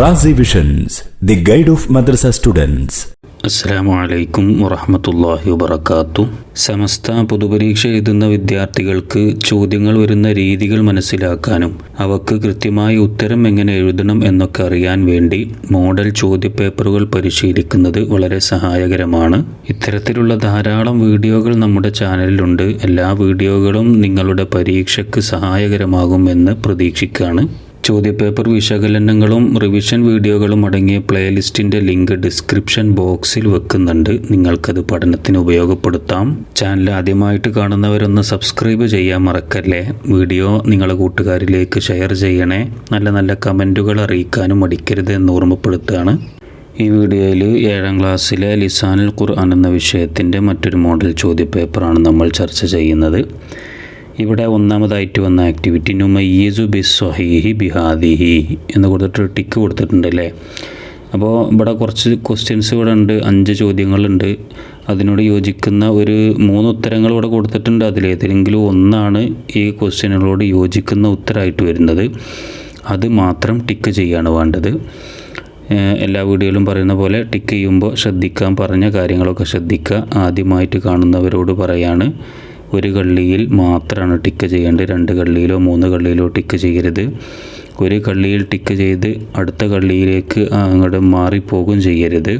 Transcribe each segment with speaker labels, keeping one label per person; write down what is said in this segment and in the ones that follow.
Speaker 1: Razi visions the guide of madrasa students
Speaker 2: അസ്സാമു വറഹമത്തല്ലാഹി വബർക്കാത്തു സമസ്ത പൊതുപരീക്ഷ എഴുതുന്ന വിദ്യാർത്ഥികൾക്ക് ചോദ്യങ്ങൾ വരുന്ന രീതികൾ മനസ്സിലാക്കാനും അവക്ക് കൃത്യമായി ഉത്തരം എങ്ങനെ എഴുതണം എന്നൊക്കെ അറിയാൻ വേണ്ടി മോഡൽ ചോദ്യപേപ്പറുകൾ പരിശീലിക്കുന്നത് വളരെ സഹായകരമാണ്. ഇത്തരത്തിലുള്ള ധാരാളം വീഡിയോകൾ നമ്മുടെ ചാനലിലുണ്ട്. എല്ലാ വീഡിയോകളും നിങ്ങളുടെ പരീക്ഷയ്ക്ക് സഹായകരമാകുമെന്ന് പ്രതീക്ഷിക്കുകയാണ് ചോദ്യപേപ്പർ വിശകലനങ്ങളും റിവിഷൻ വീഡിയോകളും അടങ്ങിയ പ്ലേലിസ്റ്റിന്റെ ലിങ്ക് ഡിസ്ക്രിപ്ഷൻ ബോക്സിൽ വെക്കുന്നുണ്ട്. നിങ്ങൾക്കത് പഠനത്തിന് ഉപയോഗപ്പെടുത്താം. ചാനൽ ആദ്യമായിട്ട് കാണുന്നവരൊന്ന് സബ്സ്ക്രൈബ് ചെയ്യാൻ മറക്കല്ലേ? വീഡിയോ നിങ്ങളെ കൂട്ടുകാരിലേക്ക് ഷെയർ ചെയ്യണേ. നല്ല നല്ല കമന്റുകൾ അറിയിക്കാനും മടിക്കരുത് എന്ന് ഓർമ്മപ്പെടുത്തുകയാണ്. ഈ വീഡിയോയിൽ ഏഴാം ക്ലാസ്സിലെ ലിസാനുൽ ഖുർആൻ എന്ന വിഷയത്തിന്റെ മറ്റൊരു മോഡൽ ചോദ്യപേപ്പറാണ് നമ്മൾ ചർച്ച ചെയ്യുന്നത്. ഇവിടെ ഒന്നാമതായിട്ട് വന്ന ആക്ടിവിറ്റി നുമയ്യീസു ബി സ്വഹീഹി ബിഹാദിഹി എന്ന് കൊടുത്തിട്ട് ടിക്ക് കൊടുത്തിട്ടുണ്ട് അല്ലേ അപ്പോൾ ഇവിടെ കുറച്ച് ക്വസ്റ്റ്യൻസ് ഇവിടെ ഉണ്ട് അഞ്ച് ചോദ്യങ്ങളുണ്ട്. അതിനോട് യോജിക്കുന്ന ഒരു മൂന്ന് ഉത്തരങ്ങൾ ഇവിടെ കൊടുത്തിട്ടുണ്ട് അതിലേതെങ്കിലും ഒന്നാണ് ഈ ക്വസ്റ്റ്യനുകളോട് യോജിക്കുന്ന ഉത്തരമായിട്ട് വരുന്നത്. അത് മാത്രം ടിക്ക് ചെയ്യാണ് വേണ്ടത്. എല്ലാ വീഡിയോയിലും പറയുന്ന പോലെ ടിക്ക് ചെയ്യുമ്പോൾ ശ്രദ്ധിക്കാൻ പറഞ്ഞ കാര്യങ്ങളൊക്കെ ശ്രദ്ധിക്കുക. ആദ്യമായിട്ട് കാണുന്നവരോട് പറയാണ്. ഒരു കള്ളിയിൽ മാത്രമാണ് ടിക്ക് ചെയ്യേണ്ടത്. രണ്ട് കള്ളിയിലോ മൂന്ന് കള്ളിയിലോ ടിക്ക് ചെയ്യരുത്. ഒരു കള്ളിയിൽ ടിക്ക് ചെയ്ത് അടുത്ത കള്ളിയിലേക്ക് അങ്ങോട്ട് മാറിപ്പോകും ചെയ്യരുത്.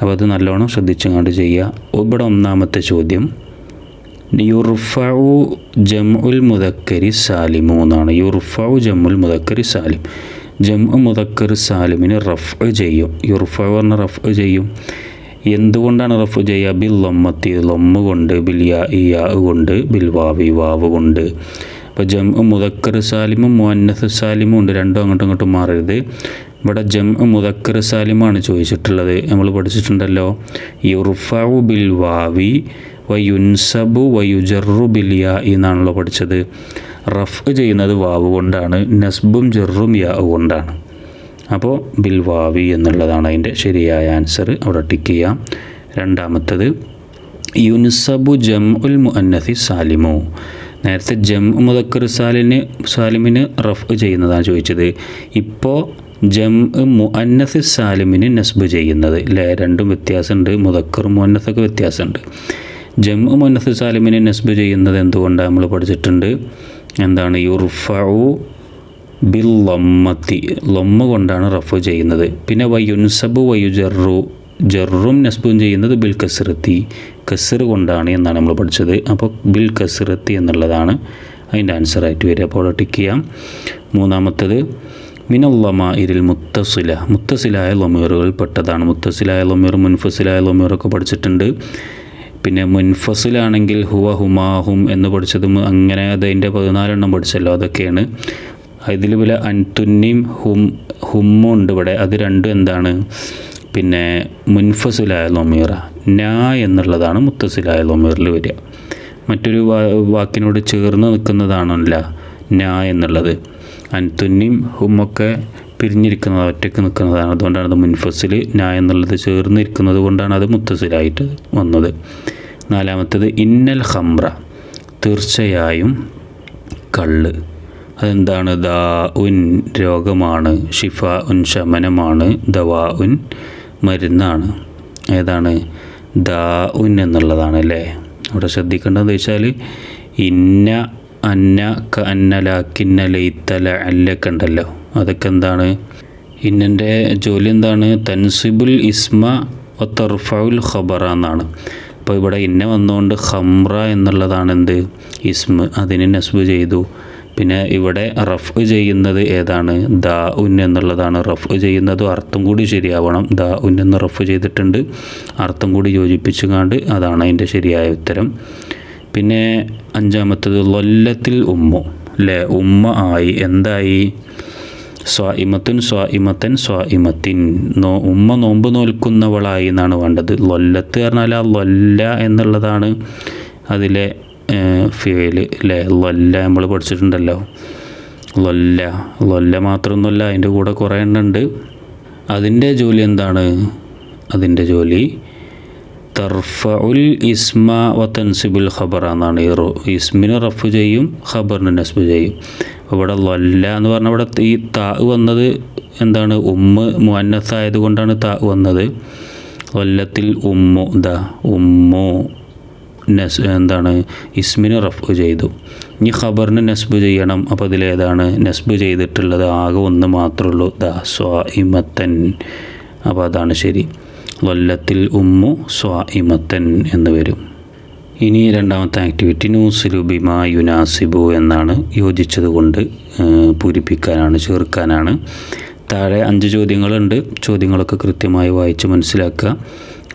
Speaker 2: അപ്പോൾ അത് നല്ലോണം ശ്രദ്ധിച്ചങ്ങോട്ട് ചെയ്യുക. ഇവിടെ ഒന്നാമത്തെ ചോദ്യം. യുർഫു ജംഉൽ മുദക്കരി സാലിമു എന്നാണ്. യുർഫു ജംഉൽ മുദക്കരി സാലിം. ജംഉ മുദക്കർ സാലിമിന് റഫ് ചെയ്യും. യുർഫു പറഞ്ഞ റഫ് ചെയ്യും. എന്തുകൊണ്ടാണ് റഫ് ചെയ്യുക ബിൽ ലൊമ്മത്തി ലൊമ്മ കൊണ്ട് ബിൽ യാ ഈ യാ കൊണ്ട് ബിൽ വാവി കൊണ്ട്? അപ്പോൾ ജം മുതക്കർ സാലിമും മുഅന്നസ് സാലിമും ഉണ്ട്. രണ്ടും അങ്ങോട്ടും ഇങ്ങോട്ടും മാറരുത്. ഇവിടെ ജം മുതക്കർ സാലിമാണ് ചോദിച്ചിട്ടുള്ളത്. നമ്മൾ പഠിച്ചിട്ടുണ്ടല്ലോ. യുർഫു ബിൽ വാവി വയുൻസബു വയുജറു ബിൽ യാ എന്നാണല്ലോ പഠിച്ചത്. റഫ് ചെയ്യുന്നത് വാവ് കൊണ്ടാണ് നസ്ബും ജെറും യാ കൊണ്ടാണ്. അപ്പോൾ ബിൽവാവി എന്നുള്ളതാണ് അതിന്റെ ശരിയായ ആൻസർ അവിടെ ടിക്ക് ചെയ്യാം. രണ്ടാമത്തത് യുൻസബു ജം ഉൽ മുഅന്നസി സാലിമു. നേരത്തെ ജം മുദക്കർ സാലിന് സാലിമിന് റഫ് ചെയ്യുന്നതാണ് ചോദിച്ചത്. ഇപ്പോൾ ജം മുഅന്നസി സാലിമിന് നസ്ബ് ചെയ്യുന്നത്. അല്ലേ രണ്ടും വ്യത്യാസമുണ്ട്. മുദക്കറും മുഅന്നസൊക്കെ വ്യത്യാസമുണ്ട്. ജം മുഅന്നസി സാലിമിന് നസ്ബ് ചെയ്യുന്നത് എന്തുകൊണ്ടാണ് നമ്മൾ പഠിച്ചിട്ടുണ്ട്? എന്താണ്? യുർഫു ബിൽ ലൊമ്മത്തി ലൊമ്മ കൊണ്ടാണ് റഫ് ചെയ്യുന്നത്. പിന്നെ വയുൻസബു വയുജറു ജറും നസ്ബും ചെയ്യുന്നത് ബിൽ കസിറത്തി കസർ കൊണ്ടാണ് എന്നാണ് നമ്മൾ പഠിച്ചത്. അപ്പോൾ ബിൽ കസിറത്തി എന്നുള്ളതാണ് അതിന്റെ ആൻസറായിട്ട് വരിക. അപ്പോൾ ടിക്ക് ചെയ്യാം. മൂന്നാമത്തത് മിനല്ലമ ഇരിൽ മുത്തസില. മുത്തസിലായ ലൊമീറുകൾ പെട്ടതാണ്. മുത്തസിലായ ലൊമീർ മുൻഫസിലായ ലൊമീറൊക്കെ പഠിച്ചിട്ടുണ്ട്. പിന്നെ മുൻഫസിലാണെങ്കിൽ ഹുവ ഹുമാഹും എന്ന് പഠിച്ചതും അങ്ങനെ അതിന്റെ പതിനാലെണ്ണം പഠിച്ചല്ലോ. അതൊക്കെയാണ്. ഇതിൽ വില അൻതുന്നിയും ഹും ഹുമ്മും ഉണ്ട് ഇവിടെ. അത് രണ്ടും എന്താണ്? പിന്നെ മുൻഫസുലായ ലൊമീറ നാ എന്നുള്ളതാണ് മുത്തസിലായ ലൊമീറിൽ വരിക. മറ്റൊരു വാക്കിനോട് ചേർന്ന് നിൽക്കുന്നതാണല്ല നാ എന്നുള്ളത്. അൻതുന്നിയും ഹുമൊക്കെ പിരിഞ്ഞിരിക്കുന്നത് ഒറ്റയ്ക്ക് നിൽക്കുന്നതാണ്. അതുകൊണ്ടാണ് അത് മുൻഫസിൽ നാ എന്നുള്ളത് ചേർന്നിരിക്കുന്നത് കൊണ്ടാണ് അത് മുത്തസിലായിട്ട് വന്നത്. നാലാമത്തത് ഇന്നൽ ഹംറ തീർച്ചയായും കള്ള്. അതെന്താണ്? ദാ ഉൻ രോഗമാണ് ഷിഫ ഉൻ ശമനമാണ് ദവാ ഉൻ മരുന്നാണ്. ഏതാണ്? ദാ ഉൻ എന്നുള്ളതാണ് അല്ലേ? അവിടെ ശ്രദ്ധിക്കേണ്ടതെന്ന് വെച്ചാൽ ഇന്ന അന്ന ക അന്നല കിന്ന ലൈത്തല അല്ലൊക്കെ ഉണ്ടല്ലോ. അതൊക്കെ എന്താണ്? ഇന്നന്റെ ജോലി എന്താണ്? തൻസിബുൽ ഇസ്മ ഒ തർഫുൽ ഖബറ എന്നാണ്. അപ്പോൾ ഇവിടെ ഇന്ന വന്നുകൊണ്ട് ഹംറ എന്നുള്ളതാണ് എന്ത് ഇസ്മ. അതിന് നസ്ബ് ചെയ്തു. പിന്നെ ഇവിടെ റഫ് ചെയ്യുന്നത് ഏതാണ്? ദ ഉൻ എന്നുള്ളതാണ് റഫ് ചെയ്യുന്നതും. അർത്ഥം കൂടി ശരിയാവണം. ദ ഉൻ എന്ന് റഫ് ചെയ്തിട്ടുണ്ട്. അർത്ഥം കൂടി യോജിപ്പിച്ചു കാണ്ട് അതാണ് അതിന്റെ ശരിയായ ഉത്തരം. പിന്നെ അഞ്ചാമത്തത് ലൊല്ലത്തിൽ ഉമ്മു. അല്ലേ ഉമ്മ ആയി. എന്തായി? സ്വാഇമത്തുൻ സ്വാഇമത്തൻ സ്വാഇമത്തിൻ. നോ ഉമ്മ നോമ്പ് നോൽക്കുന്നവളായി എന്നാണ് വേണ്ടത്. ലൊല്ലത്ത് പറഞ്ഞാൽ ആ ലൊല്ല എന്നുള്ളതാണ് അതിലെ ഫിയൽ അല്ലേ ലൊല്ല നമ്മൾ പഠിച്ചിട്ടുണ്ടല്ലോ. ലൊല്ല ലൊല്ല മാത്രമൊന്നുമല്ല അതിന്റെ കൂടെ കുറേ എണ്ണം ഉണ്ട്. അതിന്റെ ജോലി എന്താണ്? അതിന്റെ ജോലി തർഫഉൽ ഇസ്മ വ തൻസിബുൽ ഖബർ എന്നാണ് ഈ ഇസ്മിന് റഫ് ചെയ്യും ഖബറിന് നസ്ബ് ചെയ്യും. ഇവിടെ ലൊല്ല എന്ന് പറഞ്ഞാൽ ഇവിടെ ഈ താ വന്നത് എന്താണ്? ഉമ്മ മുഅന്നസ് ആയതുകൊണ്ടാണ് താ വന്നത്. കൊല്ലത്തിൽ ഉമ്മു ദ ഉമ്മു. നസ് എന്താണ്? ഇസ്മിന് റഫ് ചെയ്തു. ഇനി ഖബറിന് നസ്ബ് ചെയ്യണം. അപ്പോൾ അതിലേതാണ് നസ്ബ് ചെയ്തിട്ടുള്ളത് ആകെ ഒന്ന് മാത്രമേ ഉള്ളൂ. ദ സ്വാഇമത്തൻ. അപ്പോൾ അതാണ് ശരി. വല്ലത്തിൽ ഉമ്മു സ്വാഇമത്തൻ എന്ന് വരും. ഇനി രണ്ടാമത്തെ ആക്ടിവിറ്റി ന്യൂസ് ബിമ യുനാസിബു എന്നാണ് യോജിച്ചത് കൊണ്ട് പൂരിപ്പിക്കാനാണ് ചേർക്കാനാണ്. താഴെ അഞ്ച് ചോദ്യങ്ങളുണ്ട്. ചോദ്യങ്ങളൊക്കെ കൃത്യമായി വായിച്ച് മനസ്സിലാക്കുക.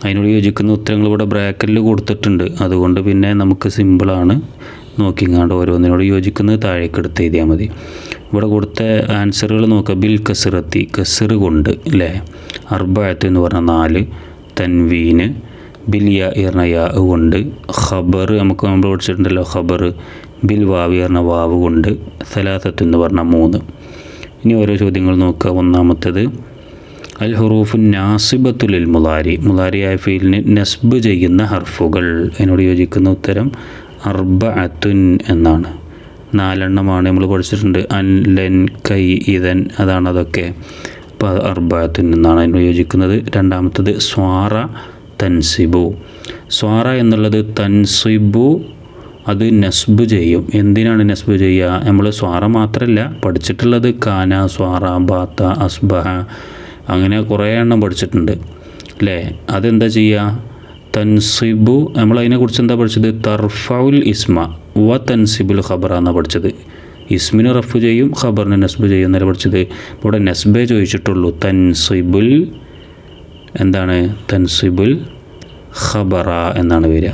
Speaker 2: അതിനോട് യോജിക്കുന്ന ഉത്തരങ്ങൾ ഇവിടെ ബ്രാക്കറ്റിൽ കൊടുത്തിട്ടുണ്ട്. അതുകൊണ്ട് പിന്നെ നമുക്ക് സിമ്പിളാണ് നോക്കിങ്ങാണ്ട് ഓരോന്നിനോട് യോജിക്കുന്നത് താഴേക്ക് എടുത്ത് എഴുതിയാൽ മതി. ഇവിടെ കൊടുത്ത ആൻസറുകൾ നോക്കുക. ബിൽ കസിറത്തി കസിർ കൊണ്ട് അല്ലേ അർബായത്ത് എന്ന് പറഞ്ഞാൽ നാല്. തൻവീന് ബിലിയ എറിഞ്ഞ യാ കൊണ്ട്. ഖബർ നമുക്ക് നമ്മൾ പഠിച്ചിട്ടുണ്ടല്ലോ ഖബർ. ബിൽ വാവ് എറിഞ്ഞ വാവ് കൊണ്ട്. സലാസത്ത് എന്ന് പറഞ്ഞ മൂന്ന്. ഇനി ഓരോ ചോദ്യങ്ങൾ നോക്കുക. ഒന്നാമത്തേത് അൽ ഹുറൂഫു നാസിബത്തുലിൽ മുലാരി മുലാരിയായ ഫീലിന് നസ്ബ് ചെയ്യുന്ന ഹർഫുകൾ. അതിനോട് യോജിക്കുന്ന ഉത്തരം അർബ അത്തുൻ എന്നാണ്. നാലെണ്ണമാണ് നമ്മൾ പഠിച്ചിട്ടുണ്ട്. അൻ ലെൻ കൈ ഇതൻ അതാണ് അതൊക്കെ. അപ്പോൾ അത് അർബഅത്തുൻ എന്നാണ് അതിനോട് യോജിക്കുന്നത്. രണ്ടാമത്തത് സ്വാറ തൻസിബു. സ്വാറ എന്നുള്ളത് തൻസിബു അത് നസ്ബ് ചെയ്യും. എന്തിനാണ് നസ്ബ് ചെയ്യുക? നമ്മൾ സ്വാറ മാത്രമല്ല പഠിച്ചിട്ടുള്ളത് കാന സ്വാറ ബാത്ത അസ്ബഹ അങ്ങനെ കുറേ എണ്ണം പഠിച്ചിട്ടുണ്ട്. അല്ലേ? അതെന്താ ചെയ്യുക തൻസിബു നമ്മൾ അതിനെക്കുറിച്ച് എന്താ പഠിച്ചത്? തർഫൗൽ ഇസ്മ വ തൻസിബുൽ ഖബറ എന്നാണ് പഠിച്ചത്. ഇസ്മിന് റഫ് ചെയ്യും ഖബറിന് നസ്ബ് ചെയ്യും എന്നല്ല പഠിച്ചത്. ഇവിടെ നസ്ബേ ചോദിച്ചിട്ടുള്ളൂ. തൻസിബുൽ എന്താണ്? തൻസിബുൽ ഖബറ എന്നാണ് വരിക.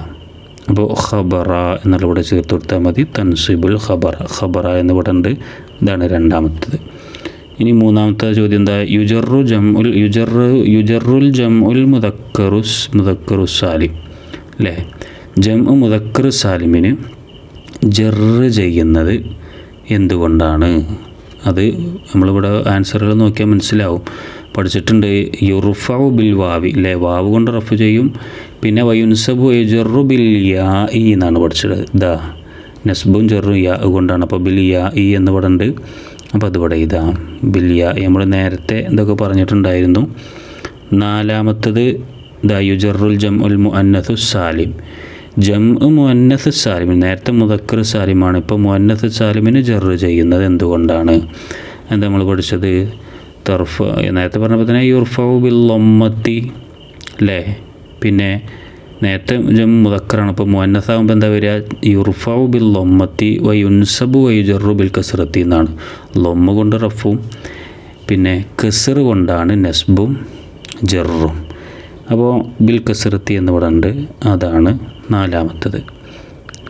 Speaker 2: അപ്പോൾ ഖബറ എന്നുള്ള ഇവിടെ ചേർത്ത് കൊടുത്താൽ മതി. തൻസിബുൽ ഖബറ ഖബറ എന്ന് ഇവിടെ ഉണ്ട്. ഇതാണ് രണ്ടാമത്തത്. ഇനി മൂന്നാമത്തെ ചോദ്യം എന്താ? യുജറു ജം ഉൽ യുജറു യുജറുൽ ജം ഉൽ മുദക്കറുസ് മുതക്കറു സാലിം. അല്ലേ? ജം മുദക്കർ സാലിമിന് ജറ് ചെയ്യുന്നത് എന്തുകൊണ്ടാണ്? അത് നമ്മളിവിടെ ആൻസറുകൾ നോക്കിയാൽ മനസ്സിലാവും. പഠിച്ചിട്ടുണ്ട് യുറുഫു ബിൽ വാവി. അല്ലേ? വാവ് കൊണ്ട് റഫ് ചെയ്യും. പിന്നെ വയുൻസബു യുജറു ബിൽ യാ ഇ എന്നാണ് പഠിച്ചത്. ദാ നസ്ബും ജെറു യാ കൊണ്ടാണ്. അപ്പോൾ ബിൽ യാ ഇ എന്ന് ഉണ്ട്. അപ്പോൾ അതുപോലെ ഇതാ ബില്യ നമ്മൾ നേരത്തെ ഇതൊക്കെ പറഞ്ഞിട്ടുണ്ടായിരുന്നു. നാലാമത്തത് ദ യുജറുൽ ജം ഉൽ മുഅന്നസു സാലിം. ജം മുഅന്നസ് സാലിം നേരത്തെ മുതക്കർ സാലിമാണ്. ഇപ്പോൾ മുഅന്നസ് സാലിമിന് ജറ് ചെയ്യുന്നത് എന്തുകൊണ്ടാണ്? എന്താ നമ്മൾ പഠിച്ചത്? തർഫ് നേരത്തെ പറഞ്ഞപ്പോൾ തന്നെ യുർഫു ബിൽ ഒമ്മത്തി അല്ലേ പിന്നെ നേരത്തെ ജം മുദക്കറാണ്. മുന്നസാകുമ്പോൾ എന്താ വരിക? യുർഫാവു ബിൽ ലൊമ്മത്തി വ യുൻസബു വ യുജറു ബിൽ കസറത്തി എന്നാണ്. ലൊമ്മ കൊണ്ട് റഫും പിന്നെ കസർ കൊണ്ടാണ് നസ്ബും ജറും. അപ്പോൾ ബിൽ കസറത്തി എന്ന് ഇവിടെ അതാണ് നാലാമത്തത്.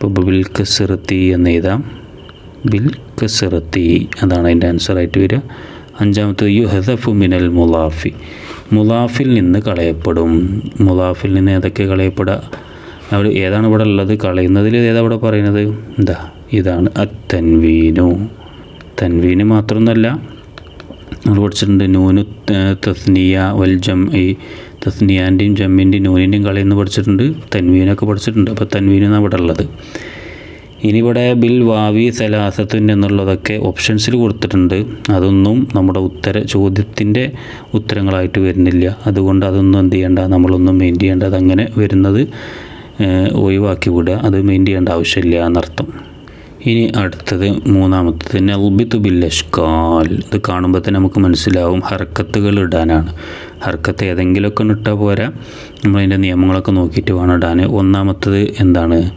Speaker 2: അപ്പോൾ ബിൽ കസറത്തി എന്ന് എഴുതാം. ബിൽ കസറത്തി അതാണ് അതിന്റെ ആൻസറായിട്ട് വരിക. അഞ്ചാമത്തത് യു ഹെദഫു മിനൽ മുലാഫി. മുലാഫിൽ നിന്ന് കളയപ്പെടും. മുലാഫിൽ നിന്ന് ഏതൊക്കെ കളയപ്പെടുക? അവർ ഏതാണ് ഇവിടെ ഉള്ളത്? കളയുന്നതിൽ ഏതാ ഇവിടെ പറയുന്നത്? എന്താ ഇതാണ് അത്തൻവീനു. തൻവീന് മാത്രമൊന്നുമല്ല നമ്മൾ പഠിച്ചിട്ടുണ്ട് നൂനു തസ്നിയ വൽ ജം ഈ തസ്നിയാന്റെയും ജമ്മിന്റെയും നൂനിന്റെയും കളയെന്ന് പഠിച്ചിട്ടുണ്ട്. തൻവീനൊക്കെ പഠിച്ചിട്ടുണ്ട്. അപ്പോൾ തൻവീനാണ് ഇവിടെ ഉള്ളത്. ഇനി ഇവിടെ ബിൽ വാവി സലാസത്തുൻ എന്നുള്ളതൊക്കെ ഓപ്ഷൻസിൽ കൊടുത്തിട്ടുണ്ട്. അതൊന്നും നമ്മുടെ ഉത്തര ചോദ്യത്തിന്റെ ഉത്തരങ്ങളായിട്ട് വരുന്നില്ല. അതുകൊണ്ട് അതൊന്നും എന്ത് ചെയ്യേണ്ട? നമ്മളൊന്നും മെയിൻ ചെയ്യേണ്ട. അതങ്ങനെ വരുന്നത് ഒഴിവാക്കി വിടുക. അത് മെയിൻ ചെയ്യേണ്ട ആവശ്യമില്ല എന്നർത്ഥം. ഇനി അടുത്തത് മൂന്നാമത്തത്. നെൽബിത്തു ബില്ലഷ്കാൽ. ഇത് കാണുമ്പോൾ തന്നെ നമുക്ക് മനസ്സിലാവും ഹർക്കത്തുകൾ ഇടാനാണ്. ഹർക്കത്ത് ഏതെങ്കിലുമൊക്കെ ഇട്ടാൽ പോരാ. നമ്മളതിന്റെ നിയമങ്ങളൊക്കെ നോക്കിയിട്ട് വേണം ഇടാൻ. ഒന്നാമത്തത് എന്താണ്?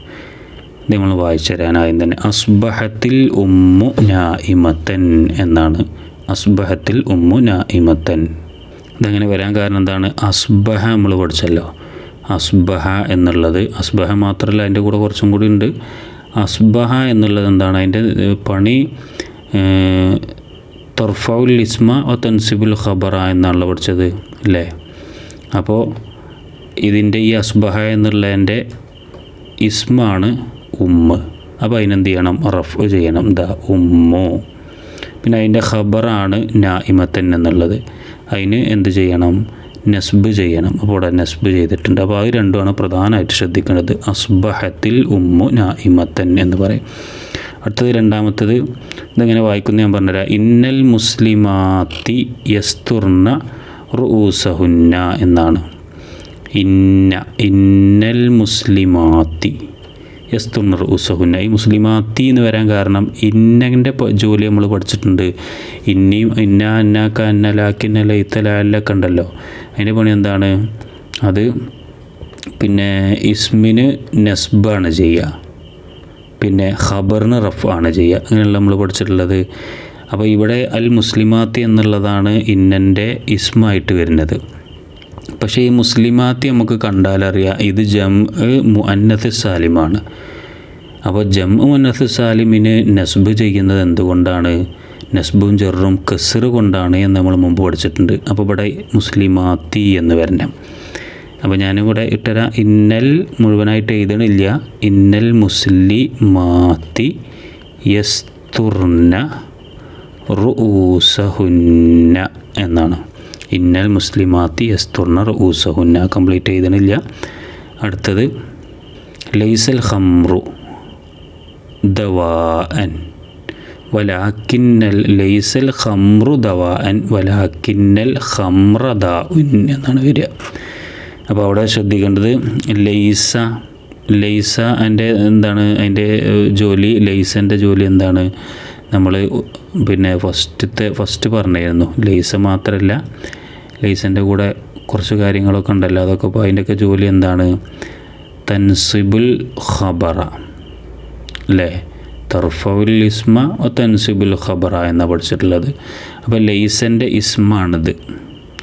Speaker 2: നമ്മൾ വായിച്ചു തരാനായും തന്നെ. അസ്ബഹത്തിൽ ഉമ്മു നായിമത്തൻ എന്നാണ്. അസ്ബഹത്തിൽ ഉമ്മു നായിമത്തൻ ഇതങ്ങനെ വരാൻ കാരണം എന്താണ്? അസ്ബഹ നമ്മൾ പഠിച്ചല്ലോ. അസ്ബഹ എന്നുള്ളത് അസ്ബഹ മാത്രമല്ല അതിന്റെ കൂടെ കുറച്ചും കൂടി ഉണ്ട്. അസ്ബഹ എന്നുള്ളത് എന്താണ്? അതിന്റെ പണി തർഫൗൽ ഇസ്മ ഒ തൻസിബുൽ ഖബറ എന്നാണല്ലോ പഠിച്ചത് അല്ലേ? അപ്പോൾ ഇതിന്റെ ഈ അസ്ബഹ എന്നുള്ളതിന്റെ ഇസ്മാണ് ഉമ്മ് അപ്പോൾ അതിനെന്ത് ചെയ്യണം? റഫ് ചെയ്യണം. ദ ഉമ്മു. പിന്നെ അതിന്റെ ഖബറാണ് നായിമത്തൻ എന്നുള്ളത്. അതിന് എന്ത് ചെയ്യണം? നസ്ബ് ചെയ്യണം. അപ്പോൾ ഇവിടെ നസ്ബ് ചെയ്തിട്ടുണ്ട്. അപ്പോൾ അത് രണ്ടുമാണ് പ്രധാനമായിട്ട് ശ്രദ്ധിക്കേണ്ടത്. അസ്ബഹത്തിൽ ഉമ്മു നായിമത്തൻ എന്ന് പറയും. അടുത്തത് രണ്ടാമത്തത് ഇതെങ്ങനെ വായിക്കുന്ന ഞാൻ പറഞ്ഞുതരാം. ഇന്നൽ മുസ്ലിമാത്തി യസ്തുർണ റുസഹുന്ന എന്നാണ്. ഇന്ന. ഇന്നൽ മുസ്ലിമാത്തി. യസ്തുർണ ഉസഹുന്ന ഈ മുസ്ലിമാത്തി എന്ന് വരാൻ കാരണം ഇന്നന്റെ ജോലി നമ്മൾ പഠിച്ചിട്ടുണ്ട്. ഇന്നിയും ഇന്ന അന്നാക്ക അന്നലാക്കിന്ന ഇത്തലാലൊക്കെ ഉണ്ടല്ലോ. അതിന്റെ പണി എന്താണ്? അത് പിന്നെ ഇസ്മിന് നസ്ബാണ് ചെയ്യുക. പിന്നെ ഖബറിന് റഫ് ആണ് ചെയ്യുക. അങ്ങനെയുള്ള നമ്മൾ പഠിച്ചിട്ടുള്ളത്. അപ്പോൾ ഇവിടെ അൽ മുസ്ലിമാത്തി എന്നുള്ളതാണ് ഇന്നന്റെ ഇസ്മായിട്ട് വരുന്നത്. പക്ഷേ ഈ മുസ്ലിമാത്തി നമുക്ക് കണ്ടാലറിയാം ഇത് ജം മുഅന്നത്ത് സാലിമാണ്. അപ്പോൾ ജം മുന്നത്ത് സാലിമിന് നസ്ബ് ചെയ്യുന്നത് എന്തുകൊണ്ടാണ്? നസ്ബും ജെറും കസറ് കൊണ്ടാണ് എന്ന് നമ്മൾ മുമ്പ് പഠിച്ചിട്ടുണ്ട്. അപ്പോൾ ഇവിടെ മുസ്ലിമാത്തി എന്ന് വരണം. അപ്പോൾ ഞാനിവിടെ ഇട്ടരാ. ഇന്നൽ മുഴുവനായിട്ട് എഴുതണില്ല. ഇന്നൽ മുസ്ലി മാത്തി യസ്തുർന റുസഹുന്ന എന്നാണ്. ഇന്നൽ മുസ്ലിമാത്തി എസ്തുർണർ ഊസഹുന്ന കംപ്ലീറ്റ് ചെയ്തിട്ടില്ല അടുത്തത് ലൈസൽ ഹംറു ദവാൻ വലാക്കിന്നൽ ലൈസൽ ഹംറു ദവാൻ വലാക്കിന്നൽ ഹംറ ദാഉൻ എന്നാണ് വരിക. അപ്പോൾ അവിടെ ശ്രദ്ധിക്കേണ്ടത് ലൈസ ലൈസ എന്റെ എന്താണ് അതിന്റെ ജോലി ലൈസന്റെ ജോലി എന്താണ്? നമ്മൾ പിന്നെ ഫസ്റ്റത്തെ ഫസ്റ്റ് പറഞ്ഞായിരുന്നു ലേസ് മാത്രമല്ല ലേസിന്റെ കൂടെ കുറച്ച് കാര്യങ്ങളൊക്കെ ഉണ്ടല്ലോ. അതൊക്കെ അപ്പോൾ അതിന്റെയൊക്കെ ജോലി എന്താണ്? തൻസിബുൽ ഖബറ. അല്ലേ? തർഫുൽ ഇസ്മ തൻസിബുൽ ഖബറ എന്നാണ് പഠിച്ചിട്ടുള്ളത്. അപ്പോൾ ലേസന്റെ ഇസ്മാണിത്.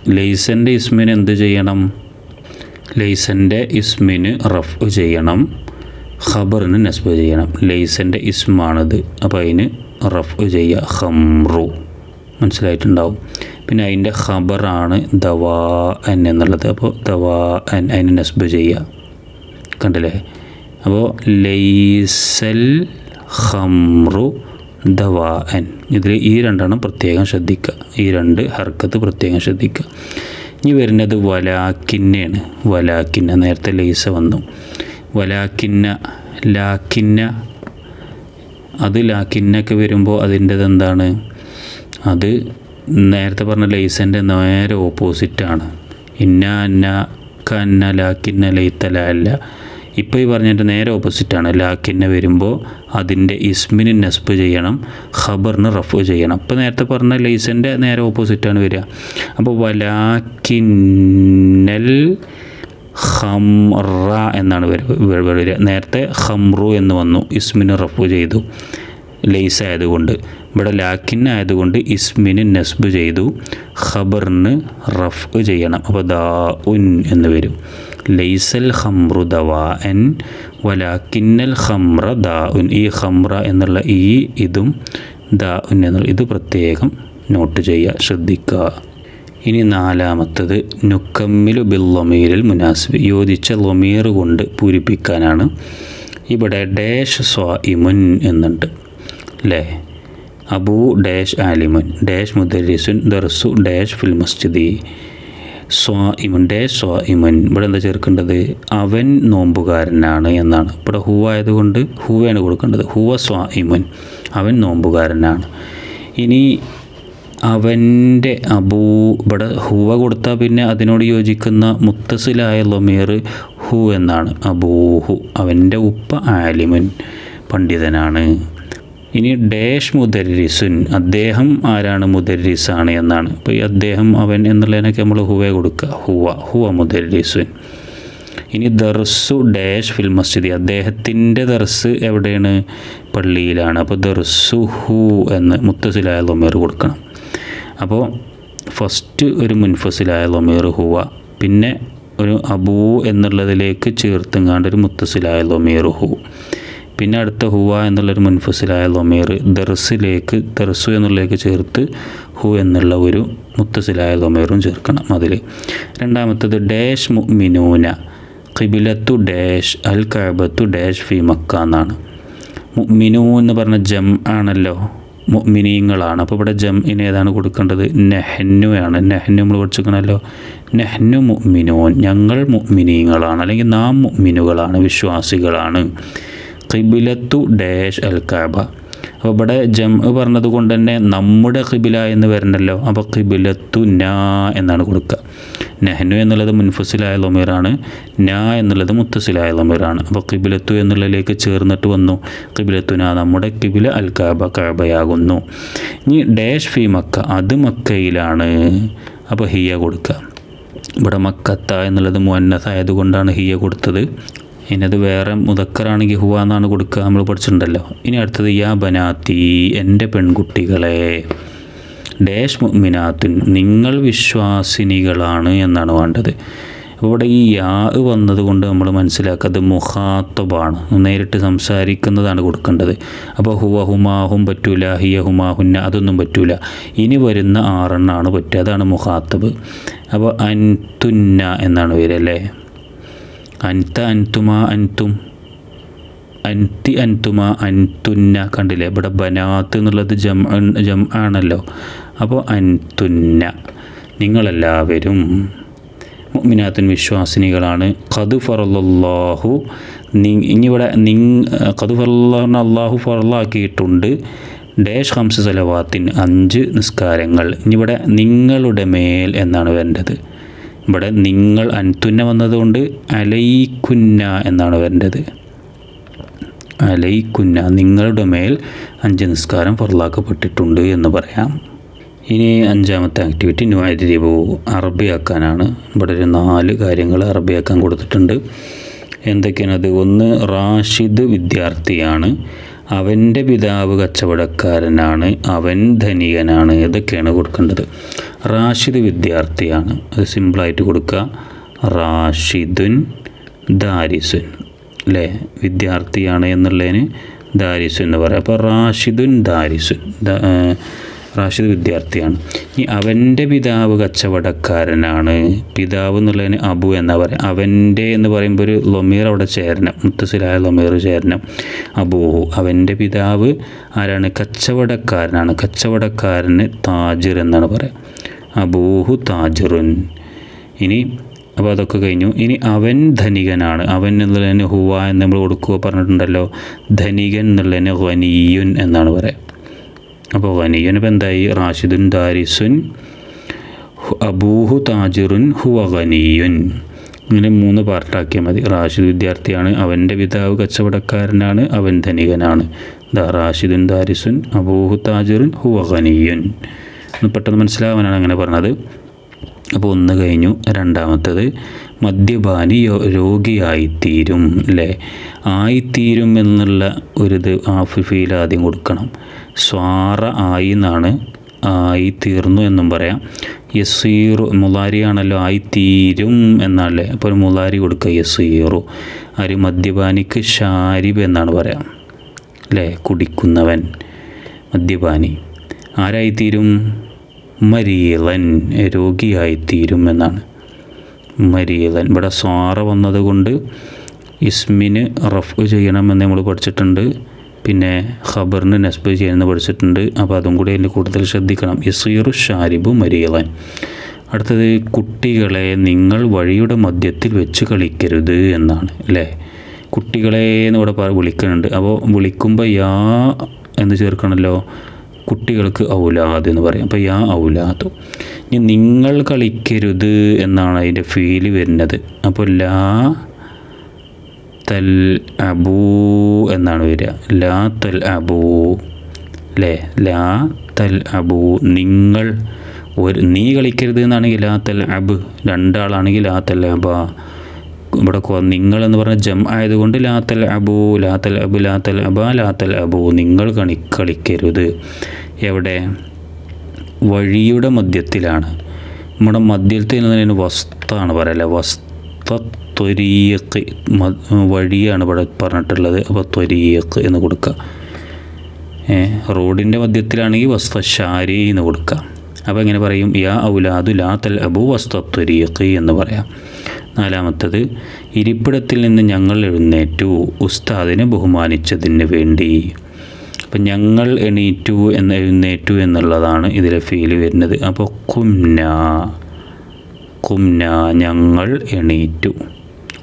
Speaker 2: ലേസന്റെ ഇസ്മിന് എന്ത് ചെയ്യണം? ലേസന്റെ ഇസ്മിന് റഫ് ചെയ്യണം. ഖബറിന് നസ്ബ് ചെയ്യണം. ലേസന്റെ ഇസ്മാണിത്. അപ്പോൾ അതിന് റഫ് ചെയ്യുക ഹംറു മനസ്സിലായിട്ടുണ്ടാവും. പിന്നെ അതിന്റെ ഖബറാണ് ദവാ അൻ എന്നുള്ളത്. അപ്പോൾ ദവാ അൻ അതിന് നസ്ബ് ചെയ്യുക കണ്ടില്ലേ? അപ്പോൾ ലൈസൽ ഹംറു ദവാ അൻ ഇതിൽ ഈ രണ്ടെണ്ണം പ്രത്യേകം ശ്രദ്ധിക്കുക. ഈ രണ്ട് ഹർക്കത്ത് പ്രത്യേകം ശ്രദ്ധിക്കുക. ഇനി വരുന്നത് വലാക്കിന്നയാണ് വലാക്കിന്ന നേരത്തെ ലൈസ വന്നു. വലാക്കിന്ന ലാക്കിന്ന അത് ലാക്കിന്നൊക്കെ വരുമ്പോൾ അതിന്റെത് എന്താണ് അത് നേരത്തെ പറഞ്ഞ ലൈസന്റെ നേരെ ഓപ്പോസിറ്റാണ്. ഇന്ന അന്ന കന്ന ലാക്കിന്ന ലൈത്തല അല്ല. ഇപ്പോൾ ഈ പറഞ്ഞതിന്റെ നേരെ ഓപ്പോസിറ്റാണ്. ലാക്കിന്ന വരുമ്പോൾ അതിന്റെ ഇസ്മിന് നസ്ബ് ചെയ്യണം ഖബറിന് റഫ് ചെയ്യണം. ഇപ്പോൾ നേരത്തെ പറഞ്ഞ ലൈസന്റെ നേരെ ഓപ്പോസിറ്റാണ് വരിക. അപ്പോൾ വലാക്കിന്നൽ ഹംറ എന്നാണ് വരിക നേരത്തെ ഹംറു എന്ന് വന്നു. ഇസ്മിന് റഫു ചെയ്തു. ലൈസ് ആയതുകൊണ്ട് ഇവിടെ ലാക്കിൻ ആയതുകൊണ്ട് ഇസ്മിന് നസ്ബ് ചെയ്തു. ഖബറിന് റഫ് ചെയ്യണം. അപ്പോൾ ദാ ഉൻ എന്ന് വരും. ലൈസൽ ഹംറു ദവാ എൻ വലാക്കിന്നൽ ഖംറ ദാ ഉൻ. ഈ ഹംറ എന്നുള്ള ഈ ഇതും ദാ ഉൻ എന്നുള്ള ഇത് പ്രത്യേകം നോട്ട് ചെയ്യുക. ശ്രദ്ധിക്കുക. ഇനി നാലാമത്തത് നുക്കമ്മിലു ബിൽ ലൊമീരിൽ മുനാസിബ്. യോജിച്ച ലൊമീർ കൊണ്ട് പൂരിപ്പിക്കാനാണ്. ഇവിടെ ഡാഷ് സ്വാഇമുൻ എന്നുണ്ട് അല്ലേ അബു ഡാഷ് ആലിമുൻ. ഡാഷ് മുദരിസുൻ. ദർസു ഡാഷ് ഫിൽ മസ്ജിദി. സ്വാഇമുൻ. ഡാഷ് സ്വാഇമുൻ. ഇവിടെ എന്താ ചേർക്കേണ്ടത്? അവൻ നോമ്പുകാരനാണ് എന്നാണ്. ഇവിടെ ഹൂ ആയതുകൊണ്ട് ഹൂവയാണ് കൊടുക്കേണ്ടത്. ഹുവ സ്വാഇമുൻ. അവൻ നോമ്പുകാരനാണ്. ഇനി അവന്റെ അബൂ ഇവിടെ ഹുവ കൊടുത്താൽ പിന്നെ അതിനോട് യോജിക്കുന്ന മുത്തസിലായ ലൊമീർ ഹു എന്നാണ്. അബൂഹു അവന്റെ ഉപ്പ ആലിമുൻ പണ്ഡിതനാണ്. ഇനി ഡേഷ് മുദരിസുൻ അദ്ദേഹം ആരാണ് മുദരിസാണ് എന്നാണ്. അപ്പോൾ ഈ അദ്ദേഹം അവൻ എന്നുള്ളതിനൊക്കെ നമ്മൾ ഹുവ കൊടുക്കുക. ഹുവ ഹുവ മുദരിസുൻ. ഇനി ദർസു ഡാഷ് ഫിൽ മസ്ജിദി അദ്ദേഹത്തിന്റെ ദർസ് എവിടെയാണ്? പള്ളിയിലാണ്. അപ്പോൾ ദർസു ഹു എന്ന് മുത്തസിലായ ലൊമേർ കൊടുക്കണം. അപ്പോൾ ഫസ്റ്റ് ഒരു മുൻഫസിലായ ലൊമീർ ഹുവ പിന്നെ ഒരു അബൂ എന്നുള്ളതിലേക്ക് ചേർത്തുങ്ങാണ്ട് ഒരു മുത്തസിലായ ലൊമീർ ഹു. പിന്നെ അടുത്ത ഹുവ എന്നുള്ളൊരു മുൻഫസിലായ ലൊമീർ ദർസിലേക്ക് ദർസു എന്നുള്ളതിലേക്ക് ചേർത്ത് ഹു എന്നുള്ള ഒരു മുത്തസിലായ ലൊമീറും ചേർക്കണം അതിൽ രണ്ടാമത്തത് ഡാഷ് മിനൂന ഖിബിലത്തു ഡാഷ് അൽ കഅബത്തു ഡാഷ് ഫി മക്ക എന്നാണ് മിനു എന്ന് പറഞ്ഞ ജം ആണല്ലോ മുഅ്മിനീങ്ങളാണ്. അപ്പോൾ ഇവിടെ ജംഇന് ഏതാണ് കൊടുക്കേണ്ടത്? നെഹ്നു ആണ്. നെഹ്നു നമ്മൾ പഠിച്ചിരിക്കണമല്ലോ നെഹ്നു മുഅ്മിനൂൻ. ഞങ്ങൾ മുഅ്മിനീങ്ങളാണ്. അല്ലെങ്കിൽ നാം മുഅ്മിനുകളാണ് വിശ്വാസികളാണ്. ഖിബിലത്തു ഡാഷ് അൽ കാബ. അപ്പോൾ ഇവിടെ ജം പറഞ്ഞത് കൊണ്ട് തന്നെ നമ്മുടെ കിബില എന്ന് വരണ്ടല്ലോ. അപ്പോൾ കിബിലത്തു നാ എന്നാണ് കൊടുക്കുക. നെഹ്നു എന്നുള്ളത് മുൻഫസിലായ ലൊമീറാണ് നാ എന്നുള്ളത് മുത്തസിലായ ലൊമീറാണ്. അപ്പോൾ കിബിലത്തു എന്നുള്ളതിലേക്ക് ചേർന്നിട്ട് വന്നു. കിബിലത്തു നാ നമ്മുടെ കിബില അൽ കാബ കാബയാകുന്നു. ഇനി ഡാഷ് ഫി മക്ക അത് മക്കയിലാണ്. അപ്പോൾ ഹിയ കൊടുക്കുക. ഇവിടെ മക്കത്ത എന്നുള്ളത് മുന്നസ് ആയതുകൊണ്ടാണ് ഹിയ കൊടുത്തത്. ഇനി അത് വേറെ മുതക്കറാണെങ്കിൽ ഹുവ എന്നാണ് കൊടുക്കുക. നമ്മൾ പഠിച്ചിട്ടുണ്ടല്ലോ. ഇനി അടുത്തത് യാ ബനാത്തി എന്റെ പെൺകുട്ടികളെ. ഡാഷ് മുഅ്മിനാത്തുൻ നിങ്ങൾ വിശ്വാസിനികളാണ് എന്നാണ് വേണ്ടത്. ഇവിടെ ഈ യാ വന്നതുകൊണ്ട് നമ്മൾ മനസ്സിലാക്കുന്നത് മുഹാത്തബാണ് നേരിട്ട് സംസാരിക്കുന്നതാണ് കൊടുക്കേണ്ടത്. അപ്പോൾ ഹുവ ഹുമാഹും പറ്റൂല ഹിയ ഹുമാഹുന്ന അതൊന്നും പറ്റൂല. ഇനി വരുന്ന ആറെണ്ണാണ് പറ്റുക. അതാണ് മുഹാത്തബ് അപ്പോൾ അൻതുന്ന എന്നാണ് വരല്ലേ അൻത അൻതുമാ അൻതും. അൻതി അൻതുമ അൻതുന്ന കണ്ടില്ലേ? ഇവിടെ ബനാത്ത് എന്നുള്ളത് ജം ജം ആണല്ലോ. അപ്പോൾ അൻതുന്ന. നിങ്ങളെല്ലാവരും മുഅ്മിനാത്തുൻ വിശ്വാസിനികളാണ്. ഖദ് ഫറല്ലാഹു നി ഇനിവിടെ നിങ് ഖദ് ഫറല്ലാഹു അള്ളാഹു ഫറലാക്കിയിട്ടുണ്ട് ഡേഷ് ഹംസ സലവാത്തിൻ അഞ്ച് നിസ്കാരങ്ങൾ. ഇനിവിടെ നിങ്ങളുടെ മേൽ എന്നാണ് വരേണ്ടത്. ഇവിടെ നിങ്ങൾ അൻതുന്ന വന്നതുകൊണ്ട് അലൈക്കുന്ന എന്നാണ് വരേണ്ടത്. അലൈക്കുന്ന നിങ്ങളുടെ മേൽ അഞ്ച് നിസ്കാരം ഫർലാക്കപ്പെട്ടിട്ടുണ്ട് എന്ന് പറയാം. ഇനി അഞ്ചാമത്തെ ആക്ടിവിറ്റി ന്യൂഅരിബു അറബിയാക്കാനാണ്. ഇവിടെ ഒരു നാല് കാര്യങ്ങൾ അറബിയാക്കാൻ കൊടുത്തിട്ടുണ്ട്. എന്തൊക്കെയാണ് അത് ഒന്ന് റാഷിദ് വിദ്യാർത്ഥിയാണ്. അവന്റെ പിതാവ് കച്ചവടക്കാരനാണ്. അവൻ ധനികനാണ്. ഇതൊക്കെയാണ് കൊടുക്കേണ്ടത്. റാഷിദ് വിദ്യാർത്ഥിയാണ്. അത് സിമ്പിളായിട്ട് കൊടുക്കുക. റാഷിദുൻ ദാരിസുൻ. അല്ലേ വിദ്യാർത്ഥിയാണ് എന്നുള്ളതിന് ദാരിസ് എന്ന് പറയാം. അപ്പോൾ റാഷിദുൻ ദാരിസുൻ ദ- റാഷിദ് വിദ്യാർത്ഥിയാണ്. ഈ അവന്റെ പിതാവ് കച്ചവടക്കാരനാണ്. പിതാവ് എന്നുള്ളതിന് അബു എന്നാ പറയുക അവന്റെ എന്ന് പറയുമ്പോൾ ഒരു ലൊമീർ അവിടെ ചേരണം. മുത്തസിലായ ലൊമീർ ചേരണം. അബൂഹു. അവന്റെ പിതാവ് ആരാണ്? കച്ചവടക്കാരനാണ്. കച്ചവടക്കാരന് താജിർ എന്നാണ് പറയുക അബൂഹു താജിറുൻ. ഇനി അപ്പോൾ അതൊക്കെ കഴിഞ്ഞു. ഇനി അവൻ ധനികനാണ്. അവൻ എന്നുള്ളതിന് ഹുവ എന്ന് നമ്മൾ കൊടുക്കുക പറഞ്ഞിട്ടുണ്ടല്ലോ. ധനികൻ എന്നുള്ളതിന് വനിയുൻ എന്നാണ് പറയുക അപ്പോൾ വനിയുൻ ഇപ്പം എന്തായി? റാഷിദുൻ ദാരിസുൻ അബൂഹു താജിറുൻ ഹുവ വനിയുൻ ഇങ്ങനെ മൂന്ന് പാർട്ടാക്കിയാൽ മതി. റാഷിദ് വിദ്യാർത്ഥിയാണ്. അവന്റെ പിതാവ് കച്ചവടക്കാരനാണ്. അവൻ ധനികനാണ്. ദാ റാഷിദുൻ ദാരിസുൻ അബൂഹു താജിറുൻ ഹുവ വനിയുൻ പെട്ടെന്ന് മനസ്സിലാവാനാണ് അങ്ങനെ പറഞ്ഞത്. അപ്പോൾ ഒന്ന് കഴിഞ്ഞു രണ്ടാമത്തത് മദ്യപാനി രോഗിയായിത്തീരും അല്ലേ ആയിത്തീരും എന്നുള്ള ഒരിത് ആഫ് ഫീൽ ആദ്യം കൊടുക്കണം. സ്വാറ ആയി എന്നാണ് ആയി തീർന്നു എന്നും പറയാം. യസീറു മുലാരിയാണല്ലോ ആയിത്തീരും എന്നല്ലേ അപ്പോൾ ഒരു മുലാരി കൊടുക്കുക യസീറു. ആര് മദ്യപാനിക്ക് ഷാരിബ് എന്നാണ് പറയാം. അല്ലേ കുടിക്കുന്നവൻ മദ്യപാനി. ആരായിത്തീരും? മരീലൻ രോഗിയായിത്തീരും എന്നാണ് മരീലൻ ഇവിടെ സ്വാറ വന്നതുകൊണ്ട് ഇസ്മിന് റഫ് ചെയ്യണമെന്ന് നമ്മൾ പഠിച്ചിട്ടുണ്ട്. പിന്നെ ഖബറിന് നസ്ബ് ചെയ്യുന്നത് പഠിച്ചിട്ടുണ്ട്. അപ്പോൾ അതും കൂടി അതിൽ കൂടുതൽ ശ്രദ്ധിക്കണം. ഇസീറു ഷാരിബു മരിയലൻ. അടുത്തത് കുട്ടികളെ നിങ്ങൾ വഴിയുടെ മധ്യത്തിൽ വെച്ച് കളിക്കരുത് എന്നാണ് അല്ലേ? കുട്ടികളെ എന്ന് ഇവിടെ വിളിക്കുന്നുണ്ട്. അപ്പോൾ വിളിക്കുമ്പോൾ യാ എന്ന് ചേർക്കണമല്ലോ കുട്ടികൾക്ക് ഔലാദ് എന്ന് പറയും. അപ്പോൾ യാ ഔലാദു. ഇനി നിങ്ങൾ കളിക്കരുത് എന്നാണ് അതിന്റെ ഫീൽ വരുന്നത്. അപ്പോൾ ലാ തൽ അബൂ എന്നാണ് വരിക. ലാ തൽ അബൂ അല്ലേ ലാ തൽ അബൂ. നിങ്ങൾ ഒരു നീ കളിക്കരുത് എന്നാണെങ്കിൽ ലാ തൽ അബ്. രണ്ടാളാണെങ്കിൽ ലാ തൽ അബ. ഇവിടെ എന്ന് പറഞ്ഞ ജം ആയതുകൊണ്ട് ലാത്തൽ തൽ അബു ലാത്തൽ അബു ലാത്തൽ അബ ലാത്തൽ തൽ അബു. നിങ്ങൾ കണി കളിക്കരുത്. എവിടെ? വഴിയുടെ മധ്യത്തിലാണ്. നമ്മുടെ മധ്യത്തിൽ നിന്ന് വസ്താണ് പറയല്ലേ? വസ്ത ത്വരീയക്ക് വഴിയാണ് ഇവിടെ പറഞ്ഞിട്ടുള്ളത്. അപ്പോൾ ത്വരീയക്ക് എന്ന് കൊടുക്കുക. റോഡിന്റെ മധ്യത്തിലാണെങ്കിൽ വസ്തശാരി എന്ന് കൊടുക്കുക. അപ്പോൾ എങ്ങനെ പറയും? യാ ഔലാദു ലാ തൽ അബു ത്വരീയക്ക് എന്ന് പറയാം. നാലാമത്തത് ഇരിപ്പിടത്തിൽ നിന്ന് ഞങ്ങൾ എഴുന്നേറ്റു ഉസ്താദിനെ ബഹുമാനിച്ചതിന് വേണ്ടി. അപ്പം ഞങ്ങൾ എണീറ്റു എന്ന് എഴുന്നേറ്റു എന്നുള്ളതാണ് ഇതിലെ ഫീൽ വരുന്നത്. അപ്പോൾ കുംന കുംന ഞങ്ങൾ എണീറ്റു.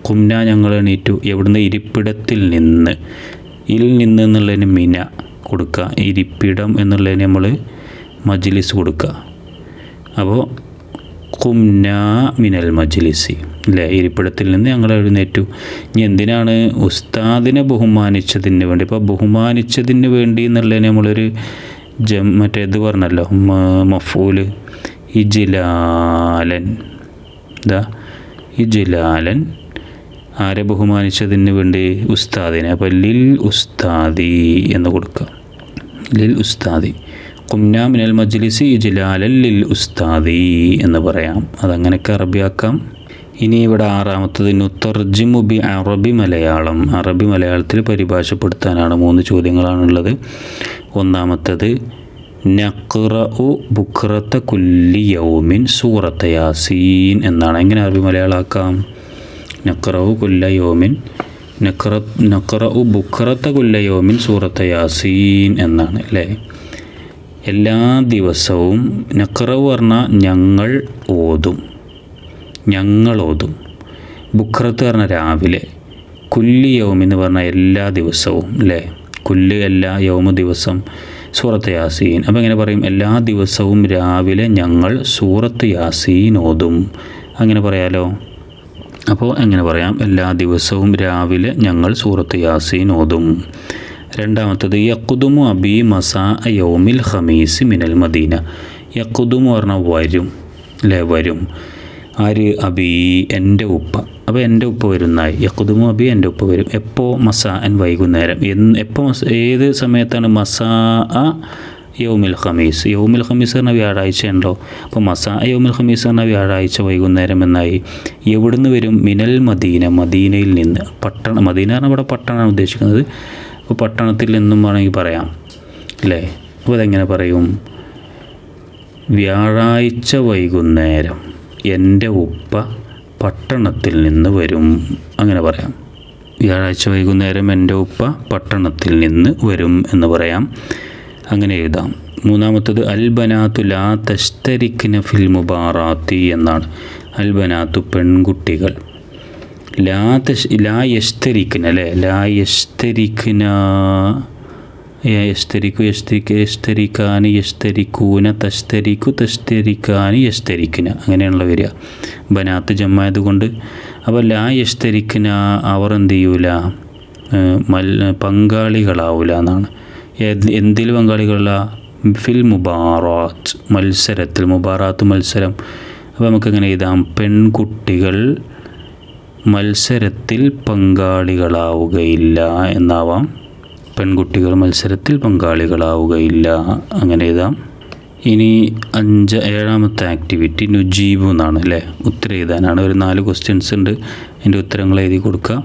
Speaker 2: കുംന ഞങ്ങൾ എണീറ്റു. എവിടുന്ന്? ഇരിപ്പിടത്തിൽ നിന്ന്. ഇൽ നിന്ന് എന്നുള്ളതിന് മിന കൊടുക്കുക. ഇരിപ്പിടം എന്നുള്ളതിന് നമ്മൾ മജ്ലിസ് കൊടുക്കുക. അപ്പോൾ കുംന മിനൽ മജ്ലിസി. അല്ലേ ഇരിപ്പിടത്തിൽ നിന്ന് ഞങ്ങൾ എഴുന്നേറ്റു. ഇനി എന്തിനാണ് ഉസ്താദിനെ ബഹുമാനിച്ചതിന് വേണ്ടി? ഇപ്പോൾ ബഹുമാനിച്ചതിന് വേണ്ടി എന്നുള്ളതിന് നമ്മളൊരു ജം മറ്റേ ഇത് പറഞ്ഞല്ലോ മഫൂൽ ഇജിലാലൻ. ഇതാ ഇജിലാലൻ ആരെ ബഹുമാനിച്ചതിന് വേണ്ടി ഉസ്താദിനെ? അപ്പോൾ ലിൽ ഉസ്താദി എന്ന് കൊടുക്കുക. ലിൽ ഉസ്താദി. കുംന മിനൽ മജ്ലിസി ഇജ്ലാലൻ ലിൽ ഉസ്താദി എന്ന് പറയാം. അതങ്ങനെയൊക്കെ അറബിയാക്കാം. ഇനി ഇവിടെ ആറാമത്തത് നുത്തർജിമു ബി അറബി മലയാളം. അറബി മലയാളത്തിൽ പരിഭാഷപ്പെടുത്താനാണ് മൂന്ന് ചോദ്യങ്ങളാണുള്ളത്. ഒന്നാമത്തത് നഖ്റഉ ബുഖ്റത്ത കുല്ലി യൗമിൻ സൂറത്ത യാസീൻ എന്നാണ്. എങ്ങനെ അറബി മലയാളമാക്കാം ഉ കുല്ല യോമിൻ നഖ്റ ഉ ബുഖ്റത്ത കുല്ല യോമിൻ സൂറത്ത യാസീൻ എന്നാണ് അല്ലേ? എല്ലാ ദിവസവും നഖ്റവ് പറഞ്ഞാൽ ഞങ്ങൾ ഓതും. ഞങ്ങൾ ഓതും പറഞ്ഞ രാവിലെ കുല്ലി യൗം എന്ന് പറഞ്ഞ എല്ലാ ദിവസവും അല്ലേ കുല്ല് എല്ലാ യൗമ ദിവസം സൂറത്ത് യാസീൻ. അപ്പോൾ ഇങ്ങനെ പറയും? എല്ലാ ദിവസവും രാവിലെ ഞങ്ങൾ സൂറത്ത് യാസീൻ ഓതും. അങ്ങനെ പറയാലോ? അപ്പോൾ എങ്ങനെ പറയാം? എല്ലാ ദിവസവും രാവിലെ ഞങ്ങൾ സൂറത്ത് യാസീൻ ഓതും. രണ്ടാമത്തത് യക്കുദുമു അബി മസാ യൗമിൽ ഹമീസ് മിനൽ മദീന. യക്കുദുമു പറഞ്ഞാൽ വരും. അല്ലേ വരും. ആര് അബി എന്റെ ഉപ്പ. അപ്പോൾ എന്റെ ഉപ്പ വരുന്നായി. യക്കുതുമു അബി എന്റെ ഉപ്പ വരും. എപ്പോൾ മസാ അൻ വൈകുന്നേരം? എന്ന് എപ്പോൾ ഏത് സമയത്താണ് മസാ യൗമിൽ ഖമീസ്? യൗമിൽ ഖമീസ് പറഞ്ഞ വ്യാഴാഴ്ച ഉണ്ടോ? അപ്പോൾ മസാ യൗമിൽ ഖമീസ് പറഞ്ഞ വ്യാഴാഴ്ച വൈകുന്നേരം എന്നായി. എവിടുന്ന് വരും? മിനൽ മദീന. മദീനയിൽ നിന്ന്. പട്ടണം മദീന പറഞ്ഞാൽ ഇവിടെ പട്ടണമാണ് ഉദ്ദേശിക്കുന്നത്. അപ്പോൾ പട്ടണത്തിൽ നിന്നും വേണമെങ്കിൽ പറയാം. അല്ലേ? അപ്പോൾ അതെങ്ങനെ പറയും? വ്യാഴാഴ്ച വൈകുന്നേരം. എന്റെ ഉപ്പ പട്ടണത്തിൽ നിന്ന് വരും. അങ്ങനെ പറയാം. വ്യാഴാഴ്ച വൈകുന്നേരം എന്റെ ഉപ്പ പട്ടണത്തിൽ നിന്ന് വരും എന്ന് പറയാം. അങ്ങനെ എഴുതാം. മൂന്നാമത്തത് അൽബനാത്തു ലാ തസ്തരിക്കിന ഫിൽ മുബാറാത്തി എന്നാണ്. അൽബനാത്തു പെൺകുട്ടികൾ. ലാ തഷ് ലാ യസ്തരിക്കിന അല്ലേ? ലാ യസ്തരിക്കിന യസ്തരിക്കു യസ്തരിക്ക യസ്തരിക്കാന് യസ്തരിക്കൂന തസ്തരിക്കു തസ്തരിക്കാന് യസ്തരിക്കിന അങ്ങനെയാണല്ലോ വരിക. ബനാത്ത് ജമ്മായതുകൊണ്ട്. അപ്പോൾ ലാ യസ്തരിക്കിന അവർ എന്ത് ചെയ്യൂല? മൽ പങ്കാളികളാവൂല എന്നാണ്. എന്തിൽ പങ്കാളികളല്ല ഫിൽ മുബാറാത്ത് മത്സരത്തിൽ. മുബാറാത്ത് മത്സരം. അപ്പോൾ നമുക്കെങ്ങനെ എഴുതാം. പെൺകുട്ടികൾ മത്സരത്തിൽ പങ്കാളികളാവുകയില്ല എന്നാവാം. പെൺകുട്ടികൾ മത്സരത്തിൽ പങ്കാളികളാവുകയില്ല. അങ്ങനെ എഴുതാം ഇനി അഞ്ച് ഏഴാമത്തെ ആക്ടിവിറ്റി നുജീബ് എന്നാണ് അല്ലേ? ഉത്തരം എഴുതാനാണ്. ഒരു നാല് ക്വസ്റ്റ്യൻസ് ഉണ്ട്. അതിന്റെ ഉത്തരങ്ങൾ എഴുതി കൊടുക്കുക.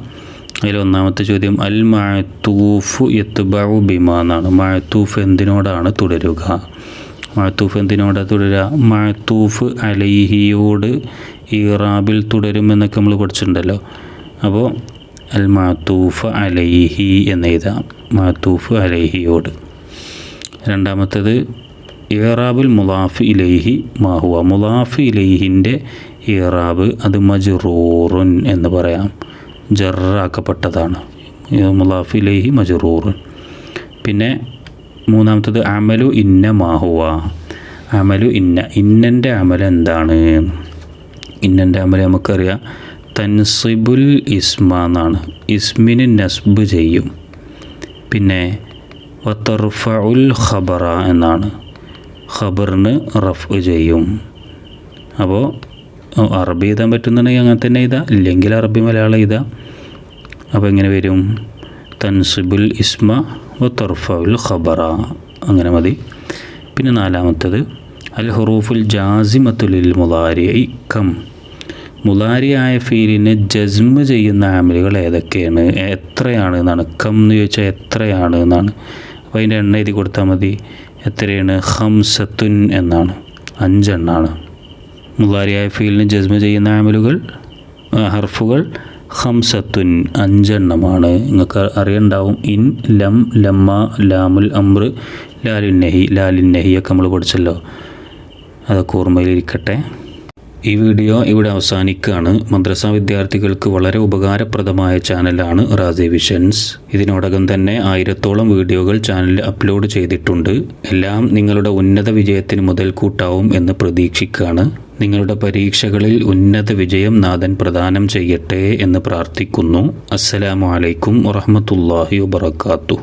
Speaker 2: അതിൽ ഒന്നാമത്തെ ചോദ്യം അൽ മഴത്തൂഫ് എത്തുബാവു ബിമ എന്നാണ്. മഴത്തൂഫ് എന്തിനോടാണ് തുടരുക? മഴത്തൂഫ് എന്തിനോടാണ് തുടരുക? മഴത്തൂഫ് അലൈഹിയോട് ഈറാബിൽ തുടരുമെന്നൊക്കെ നമ്മൾ പഠിച്ചിട്ടുണ്ടല്ലോ. അപ്പോൾ അൽ മഴത്തൂഫ് അലൈഹി എന്ന് എഴുതാം. മാത്തൂഫ് അലൈഹിയോട്. രണ്ടാമത്തത് ഇറാബുൽ മുലാഫ് ഇലൈഹി മാഹുവ മുലാഫ് ഇലൈഹിന്റെ ഇറാബ് അത് മജുറൂറുൻ എന്ന് പറയാം. ജറാക്കപ്പെട്ടതാണ്. മുലാഫ് ഇലൈഹി മജുറൂറുൻ. പിന്നെ മൂന്നാമത്തത് അമലു ഇന്ന മാഹുവ അമലു ഇന്ന ഇന്നന്റെ അമൽ എന്താണ്? ഇന്നന്റെ അമൽ നമുക്കറിയാം. തൻസിബുൽ ഇസ്മ എന്നാണ്. ഇസ്മിന് നസ്ബ് ചെയ്യും. പിന്നെ വത്തർഫുൽ ഖബറ എന്നാണ്. ഖബറിന് റഫ് ചെയ്യും. അപ്പോൾ അറബി എഴുതാൻ പറ്റുന്നുണ്ടെങ്കിൽ അങ്ങനെ തന്നെ എഴുതാം. ഇല്ലെങ്കിൽ അറബി മലയാളം എഴുതാം. അപ്പോൾ എങ്ങനെ വരും? തൻസിബുൽ ഇസ്മ വത്തർഫുൽ ഖബറ. അങ്ങനെ മതി. പിന്നെ നാലാമത്തത് അൽ ഹുറൂഫുൽ ജാസിമത്തുലിൽ മുതാരി കം. മുലാരിയായ ഫീലിനെ ജസ്മ് ചെയ്യുന്ന ആമലുകൾ ഏതൊക്കെയാണ്? എത്രയാണ്? എന്നാണ് കം എന്ന് ചോദിച്ചാൽ എത്രയാണ് എന്നാണ്. അപ്പോൾ അതിന്റെ എണ്ണ എഴുതി കൊടുത്താൽ മതി. എത്രയാണ്? ഹംസത്തുൻ എന്നാണ്. അഞ്ചെണ്ണാണ്. മുലാരിയായ ഫീലിന് ജസ്മ ചെയ്യുന്ന ആമലുകൾ ഹർഫുകൾ ഹംസത്തുൻ അഞ്ചെണ്ണമാണ്. നിങ്ങൾക്ക് അറിയണ്ടാവും. ഇൻ ലം ലമ്മ ലാമുൽ അമ്ര ലാലിൻ നെഹി നഹിയൊക്കെ നമ്മൾ പഠിച്ചല്ലോ. അതൊക്കെ ഓർമ്മയിലിരിക്കട്ടെ ഈ വീഡിയോ ഇവിടെ അവസാനിക്കുകയാണ്. മദ്രസ വിദ്യാർത്ഥികൾക്ക് വളരെ ഉപകാരപ്രദമായ ചാനലാണ് റാസി വിഷൻസ്. ഇതിനോടകം തന്നെ ആയിരത്തോളം വീഡിയോകൾ ചാനലിൽ അപ്ലോഡ് ചെയ്തിട്ടുണ്ട്. എല്ലാം നിങ്ങളുടെ ഉന്നത വിജയത്തിന് മുതൽക്കൂട്ടാവും എന്ന് പ്രതീക്ഷിക്കുകയാണ്. നിങ്ങളുടെ പരീക്ഷകളിൽ ഉന്നത വിജയം നാഥൻ പ്രദാനം ചെയ്യട്ടെ എന്ന് പ്രാർത്ഥിക്കുന്നു. അസ്സലാമു അലൈക്കും വറഹമത്തല്ലാഹി വബർക്കാത്തു